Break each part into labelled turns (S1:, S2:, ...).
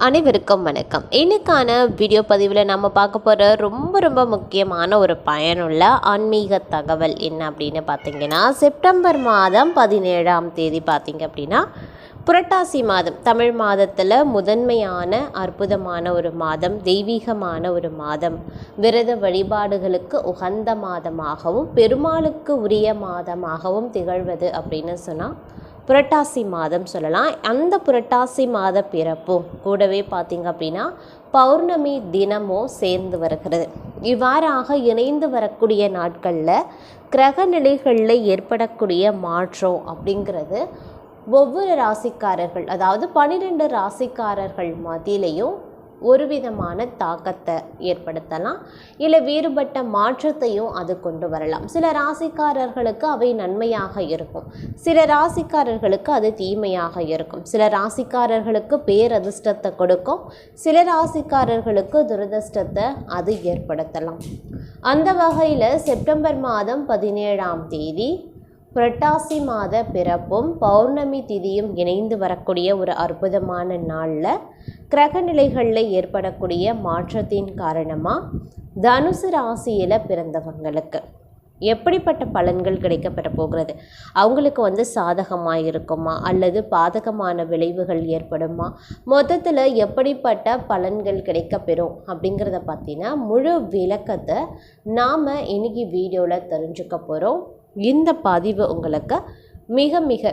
S1: அனைவருக்கும் வணக்கம். இன்னைக்கான வீடியோ பதிவில் நம்ம பார்க்க போகிற ரொம்ப ரொம்ப முக்கியமான ஒரு பயனுள்ள ஆன்மீக தகவல் என்ன அப்படின்னு பார்த்தீங்கன்னா செப்டம்பர் மாதம் பதினேழாம் தேதி பார்த்தீங்க அப்படின்னா புரட்டாசி மாதம் தமிழ் மாதத்தில் முதன்மையான அற்புதமான ஒரு மாதம் தெய்வீகமான ஒரு மாதம் விரத வழிபாடுகளுக்கு உகந்த மாதமாகவும் பெருமாளுக்கு உரிய மாதமாகவும் திகழ்வது அப்படின்னு சொன்னால் புரட்டாசி மாதம் சொல்லலாம். அந்த புரட்டாசி மாத பிறப்பும் கூடவே பார்த்திங்க அப்படின்னா பௌர்ணமி தினமும் சேர்ந்து வருகிறது. இவ்வாறாக இணைந்து வரக்கூடிய நாட்களில் கிரக நிலைகளில் ஏற்படக்கூடிய மாற்றம் அப்படிங்கிறது ஒவ்வொரு ராசிக்காரர்கள் அதாவது பன்னிரெண்டு ராசிக்காரர்கள் மத்தியிலையும் ஒரு விதமான தாக்கத்தை ஏற்படுத்தலாம். இல்லை வேறுபட்ட மாற்றத்தையும் அது கொண்டு வரலாம். சில ராசிக்காரர்களுக்கு அவை நன்மையாக இருக்கும். சில ராசிக்காரர்களுக்கு அது தீமையாக இருக்கும். சில ராசிக்காரர்களுக்கு பேரதிர்ஷ்டத்தை கொடுக்கும். சில ராசிக்காரர்களுக்கு துரதிர்ஷ்டத்தை அது ஏற்படுத்தலாம். அந்த வகையில் செப்டம்பர் மாதம் பதினேழாம் தேதி புரட்டாசி மாத பிறப்பும் பௌர்ணமி திதியும் இணைந்து வரக்கூடிய ஒரு அற்புதமான நாளில் கிரகநிலைகளில் ஏற்படக்கூடிய மாற்றத்தின் காரணமாக தனுசு ராசியில் பிறந்தவங்களுக்கு எப்படிப்பட்ட பலன்கள் கிடைக்கப்பெற போகிறது? அவங்களுக்கு வந்து சாதகமாக இருக்குமா? அல்லது பாதகமான விளைவுகள் ஏற்படுமா? மொத்தத்தில் எப்படிப்பட்ட பலன்கள் கிடைக்கப்பெறும்? அப்படிங்கிறத பார்த்தீங்கன்னா முழு விளக்கத்தை நாம் இன்னைக்கு வீடியோவில் தெரிஞ்சுக்க போகிறோம் இந்த பதிவு உங்களுக்கு மிக மிக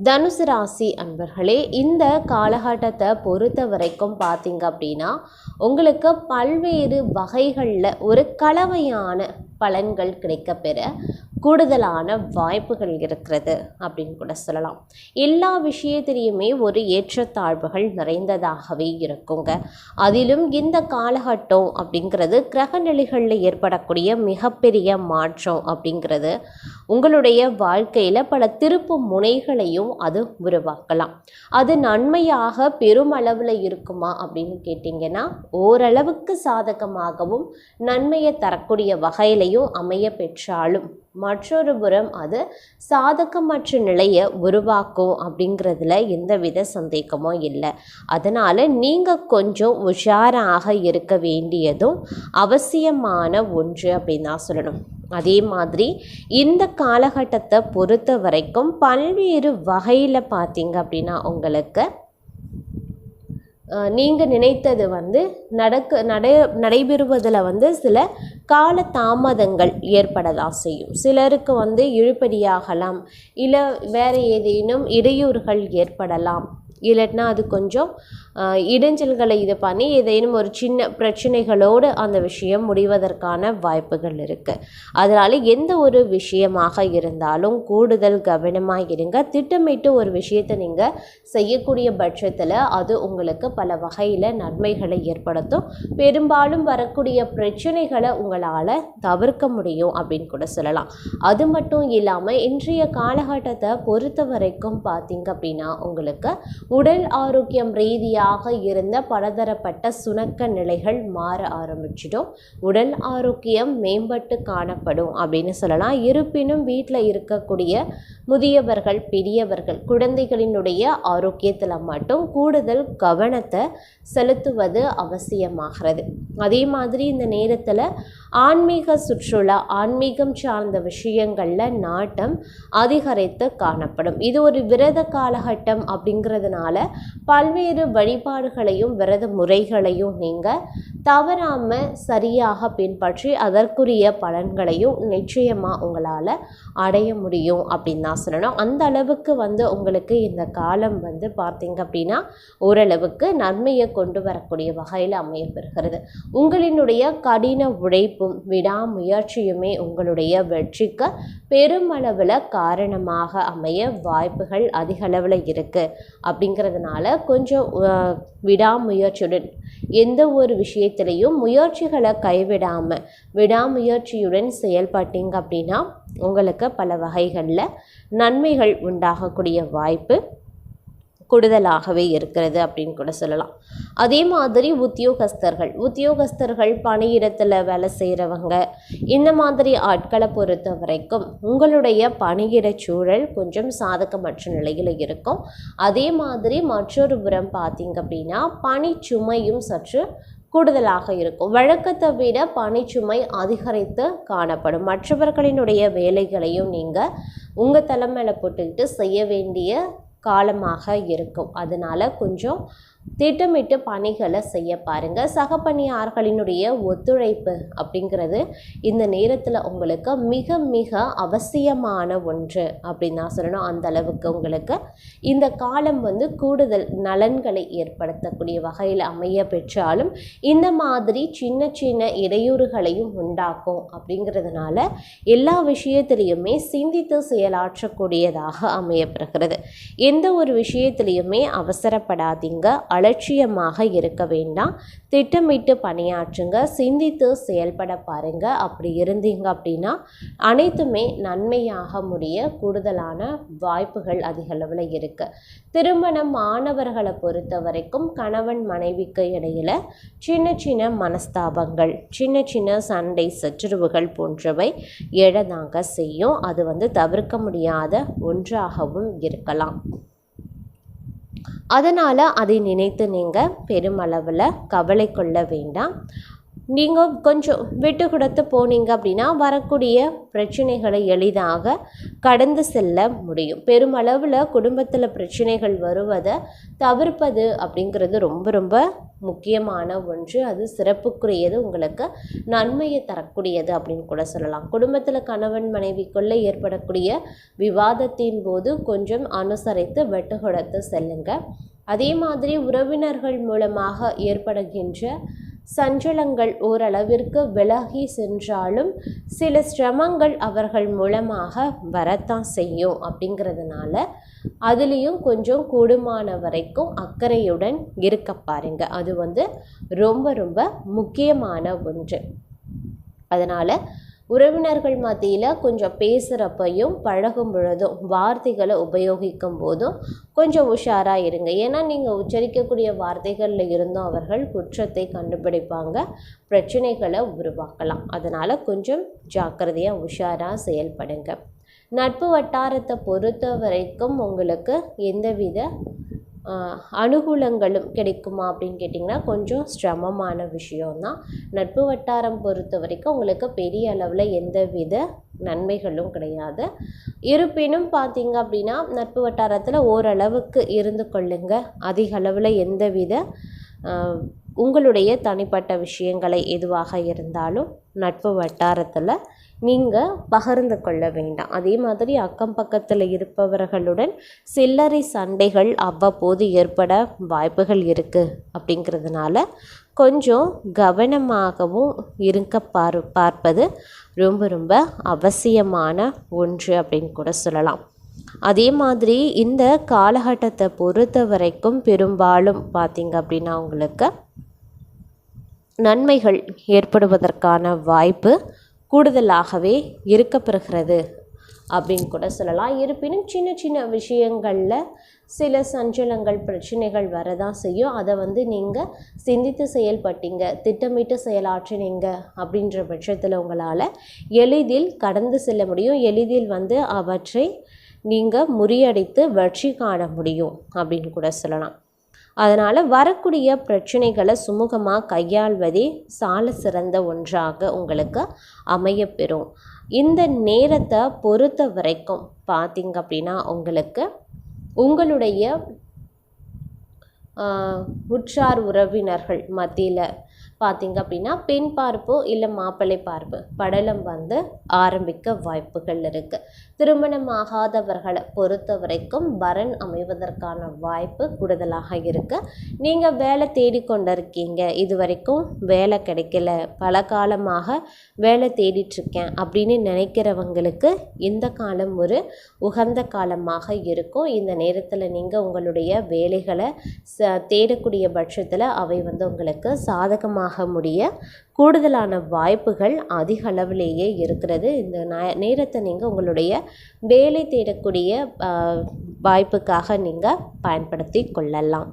S1: தனுசு ராசி அன்பர்களே இந்த காலகட்டத்தை பொறுத்த வரைக்கும் பார்த்தீங்க அப்படின்னா உங்களுக்கு பல்வேறு வகைகளில் ஒரு கலவையான பலன்கள் கிடைக்கப்பெற கூடுதலான வாய்ப்புகள் இருக்கிறது அப்படின்னு கூட சொல்லலாம். எல்லா விஷயத்திலையுமே ஒரு ஏற்றத்தாழ்வுகள் நிறைந்ததாகவே இருக்குங்க. அதிலும் இந்த காலகட்டம் அப்படிங்கிறது கிரகநிலைகளில் ஏற்படக்கூடிய மிகப்பெரிய மாற்றம் அப்படிங்கிறது உங்களுடைய வாழ்க்கையில் பல திருப்பு முனைகளையும் அது உருவாக்கலாம். அது நன்மையாக பெருமளவில் இருக்குமா அப்படின்னு கேட்டிங்கன்னா ஓரளவுக்கு சாதகமாகவும் நன்மையை தரக்கூடிய வகையிலையும் அமைய பெற்றாலும் மற்றொரு புறம் அது சாதகமற்ற நிலையை உருவாக்கும் அப்படிங்கிறதுல எந்தவித சந்தேகமும் இல்லை. அதனால் நீங்கள் கொஞ்சம் உஷாராக இருக்க வேண்டியதும் அவசியமான ஒன்று அப்படின்னு தான் சொல்லணும். அதே மாதிரி இந்த காலகட்டத்தை பொறுத்த வரைக்கும் பல்வேறு வகையில் பார்த்தீங்க அப்படின்னா உங்களுக்கு நீங்கள் நினைத்தது வந்து நடக்க நடை நடைபெறுவதில் வந்து சில கால தாமதங்கள் ஏற்படலாம் செய்யும். சிலருக்கு வந்து இழுபறியாகலாம் இல்லை வேறு ஏதேனும் இடையூறுகள் ஏற்படலாம். இல்லைன்னா அது கொஞ்சம் இடைஞ்சல்களை இது பண்ணி ஏதேனும் ஒரு சின்ன பிரச்சனைகளோடு அந்த விஷயம் முடிவதற்கான வாய்ப்புகள் இருக்குது அதனால் எந்த ஒரு விஷயமாக இருந்தாலும் கூடுதல் கவனமாக இருங்க. திட்டமிட்டு ஒரு விஷயத்தை நீங்கள் செய்யக்கூடிய பட்சத்தில் அது உங்களுக்கு பல வகையில் நன்மைகளை ஏற்படுத்தும். பெரும்பாலும் வரக்கூடிய பிரச்சனைகளை உங்களால் தவிர்க்க முடியும் அப்படின்னு கூட சொல்லலாம். அது மட்டும் இல்லாமல் இன்றைய காலகட்டத்தை பொறுத்த வரைக்கும் பார்த்தீங்க அப்படின்னா உங்களுக்கு உடல் ஆரோக்கியம் ரீதியாக இருந்த பலதரப்பட்ட சுணக்க நிலைகள் மாற ஆரம்பிச்சிடும். உடல் ஆரோக்கியம் மேம்பட்டு காணப்படும் அப்படின்னு சொல்லலாம். இருப்பினும் வீட்டில் இருக்கக்கூடிய முதியவர்கள் பெரியவர்கள் குழந்தைகளினுடைய ஆரோக்கியத்தில் மட்டும் கூடுதல் கவனத்தை செலுத்துவது அவசியமாகிறது. அதே மாதிரி இந்த நேரத்தில் ஆன்மீக சுற்றுலா ஆன்மீகம் சார்ந்த விஷயங்களில் நாட்டம் அதிகரித்து காணப்படும். இது ஒரு விரத காலகட்டம் அப்படிங்கிறதுனால பல்வேறு வழிபாடுகளையும் விரத முறைகளையும் நீங்கள் தவறாமல் சரியாக பின்பற்றி அதற்குரிய பலன்களையும் நிச்சயமாக உங்களால் அடைய முடியும் அப்படின்னு தான் சொல்லணும். அந்த அளவுக்கு வந்து உங்களுக்கு இந்த காலம் வந்து பார்த்தீங்க அப்படின்னா ஓரளவுக்கு நன்மையை கொண்டு வரக்கூடிய வகையில் அமையப்பெறுகிறது உங்களினுடைய கடின உழைப்பு உழைப்பும் விடாமுயற்சியுமே உங்களுடைய வெற்றிக்கு பெருமளவில் காரணமாக அமைய வாய்ப்புகள் அதிகளவில் இருக்குது அப்படிங்கிறதுனால கொஞ்சம் விடாமுயற்சியுடன் எந்த ஒரு விஷயத்திலையும் முயற்சிகளை கைவிடாமல் விடாமுயற்சியுடன் செயல்பட்டீங்க அப்படின்னா உங்களுக்கு பல வகைகளில் நன்மைகள் உண்டாகக்கூடிய வாய்ப்பு கூடுதலாகவே இருக்கிறது அப்படின்னு கூட சொல்லலாம். அதே மாதிரி உத்தியோகஸ்தர்கள். உத்தியோகஸ்தர்கள் பணியிடத்தில் வேலை செய்கிறவங்க இந்த மாதிரி ஆட்களை பொறுத்த வரைக்கும் உங்களுடைய பணியிட சூழல் கொஞ்சம் சாதகமற்ற நிலையில் இருக்கும். அதே மாதிரி மற்றொரு புறம் பார்த்தீங்க அப்படின்னா பணிச்சுமையும் சற்று கூடுதலாக இருக்கும். வழக்கத்தை விட பணிச்சுமை அதிகரித்து காணப்படும். மற்றவர்களினுடைய வேலைகளையும் நீங்கள் உங்கள் தலைமையில் போட்டுக்கிட்டு செய்ய வேண்டிய காலமாக இருக்கும். அதனால் கொஞ்சம் திட்டமிட்டு பணிகளை செய்ய பாருங்கள் சக பணியாளர்களினுடைய ஒத்துழைப்பு அப்படிங்கிறது இந்த நேரத்தில் உங்களுக்கு மிக மிக அவசியமான ஒன்று அப்படின்னு நான் சொல்லணும். அந்த அளவுக்கு உங்களுக்கு இந்த காலம் வந்து கூடுதல் நலன்களை ஏற்படுத்தக்கூடிய வகையில் அமைய பெற்றாலும் இந்த மாதிரி சின்ன சின்ன இடையூறுகளையும் உண்டாக்கும் அப்படிங்கிறதுனால எல்லா விஷயத்திலையுமே சிந்தித்து செயலாற்றக்கூடியதாக அமையப்படுகிறது எந்த ஒரு விஷயத்திலையுமே அவசரப்படாதீங்க. அலட்சியமாக இருக்க வேண்டாம். திட்டமிட்டு பணியாற்றுங்க. சிந்தித்து செயல்பட பாருங்க. அப்படி இருந்தீங்க அப்படின்னா அனைத்துமே நன்மையாக முடிய கூடுதலான வாய்ப்புகள் அதிகளவில் இருக்குது திருமணம் மாணவர்களை பொறுத்த வரைக்கும் கணவன் மனைவிக்கு இடையில் சின்ன சின்ன மனஸ்தாபங்கள் சின்ன சின்ன சண்டை சச்சுரவுகள் போன்றவை எழதாங்க செய்யும். அது வந்து தவிர்க்க முடியாத ஒன்றாகவும் இருக்கலாம். அதனால் அதை நினைத்து நீங்கள் பெருமளவில் கவலை கொள்ள வேண்டாம். நீங்கள் கொஞ்சம் விட்டு கொடுத்து போனீங்க அப்படின்னா வரக்கூடிய பிரச்சனைகளை எளிதாக கடந்து செல்ல முடியும். பெருமளவில் குடும்பத்தில் பிரச்சனைகள் வருவதை தவிர்ப்பது அப்படிங்கிறது ரொம்ப ரொம்ப முக்கியமான ஒன்று. அது சிறப்புக்குரியது உங்களுக்கு நன்மையை தரக்கூடியது அப்படின்னு கூட சொல்லலாம். குடும்பத்தில் கணவன் மனைவிக்குள்ளே ஏற்படக்கூடிய விவாதத்தின் போது கொஞ்சம் அனுசரித்து வெட்டு கொடுத்து செல்லுங்கள் அதே மாதிரி உறவினர்கள் மூலமாக ஏற்படுகின்ற சஞ்சலங்கள் ஓரளவிற்கு விலகி சென்றாலும் சில சிரமங்கள் அவர்கள் மூலமாக வரத்தான் செய்யும் அப்படிங்கிறதுனால அதுலேயும் கொஞ்சம் கூடுமான வரைக்கும் அக்கறையுடன் இருக்க பாருங்க. அது வந்து ரொம்ப ரொம்ப முக்கியமான ஒன்று. அதனால் உறவினர்கள் மத்தியில் கொஞ்சம் பேசுகிறப்பையும் பழகும் பொழுதும் வார்த்தைகளை உபயோகிக்கும் போதும் கொஞ்சம் உஷாராக இருங்க. ஏன்னா நீங்கள் உச்சரிக்கக்கூடிய வார்த்தைகளில் இருந்தும் அவர்கள் குற்றத்தை கண்டுபிடிப்பாங்க பிரச்சனைகளை உருவாக்கலாம். அதனால் கொஞ்சம் ஜாக்கிரதையாக உஷாராக செயல்படுங்க. நட்பு வட்டாரத்தை பொறுத்த வரைக்கும் உங்களுக்கு எந்தவித அனுகூலங்களும் கிடைக்குமா அப்படின்னு கேட்டிங்கன்னா கொஞ்சம் சிரமமான விஷயம்தான். நட்பு வட்டாரம் பொறுத்த வரைக்கும் உங்களுக்கு பெரிய அளவில் எந்தவித நன்மைகளும் கிடையாது. இருப்பினும் பார்த்தீங்க அப்படின்னா நட்பு வட்டாரத்தில் ஓரளவுக்கு இருந்து கொள்ளுங்க. அதிக அளவில் எந்தவித உங்களுடைய தனிப்பட்ட விஷயங்களை எதுவாக இருந்தாலும் நட்பு வட்டாரத்தில் நீங்கள் பகிர்ந்து கொள்ள வேண்டாம். அதே மாதிரி அக்கம் பக்கத்தில் இருப்பவர்களுடன் சில்லறை சண்டைகள் அவ்வப்போது ஏற்பட வாய்ப்புகள் இருக்குது அப்படிங்கிறதுனால கொஞ்சம் கவனமாகவும் இருக்க பார் பார்ப்பது ரொம்ப ரொம்ப அவசியமான ஒன்று அப்படின்னு கூட சொல்லலாம். அதே மாதிரி இந்த காலகட்டத்தை பொறுத்த வரைக்கும் பெரும்பாலும் பார்த்தீங்க அப்படின்னா உங்களுக்கு நன்மைகள் ஏற்படுவதற்கான வாய்ப்பு கூடுதலாகவே இருக்கப்பெறுகிறது அப்படின்னு கூட சொல்லலாம். இருப்பினும் சின்ன சின்ன விஷயங்களில் சில சஞ்சலங்கள் பிரச்சனைகள் வரதான் செய்யும். அதை வந்து நீங்கள் சிந்தித்து செயல்பட்டீங்க திட்டமிட்டு செயலாற்றினீங்க அப்படின்ற பட்சத்தில் உங்களால் எளிதில் கடந்து செல்ல முடியும். எளிதில் வந்து அவற்றை நீங்கள் முறியடித்து வெற்றி காண முடியும் அப்படின்னு கூட சொல்லலாம். அதனால் வரக்கூடிய பிரச்சனைகளை சுமூகமாக கையாள்வதே சால சிறந்த ஒன்றாக உங்களுக்கு அமையப்பெறும். இந்த நேரத்தை பொறுத்த வரைக்கும் பார்த்தீங்க அப்படின்னா உங்களுக்கு உங்களுடைய உற்றார் உறவினர்கள் மத்தியில் பார்த்தீங்க அப்படின்னா பெண் பார்ப்போ இல்லை மாப்பிள்ளை பார்ப்பு படலம் வந்து ஆரம்பிக்க வாய்ப்புகள் இருக்குது திருமணமாகாதவர்களை பொறுத்த வரைக்கும் வரன் அமைவதற்கான வாய்ப்பு கூடுதலாக இருக்குது நீங்கள் வேலை தேடிக்கொண்டிருக்கீங்க இது வரைக்கும் வேலை கிடைக்கல பல காலமாக வேலை தேடிட்டுருக்கேன் அப்படின்னு நினைக்கிறவங்களுக்கு இந்த காலம் ஒரு உகந்த காலமாக இருக்கும். இந்த நேரத்தில் நீங்கள் உங்களுடைய வேலைகளை ச தேடக்கூடிய பட்சத்தில் அவை வந்து உங்களுக்கு சாதகமாக ஆக முடிய கூடுதலான வாய்ப்புகள் அதிக அளவிலேயே இருக்கிறது. இந்த நேரத்தை நீங்கள் உங்களுடைய வேலை தேடக்கூடிய வாய்ப்புக்காக நீங்கள் பயன்படுத்தி கொள்ளலாம்.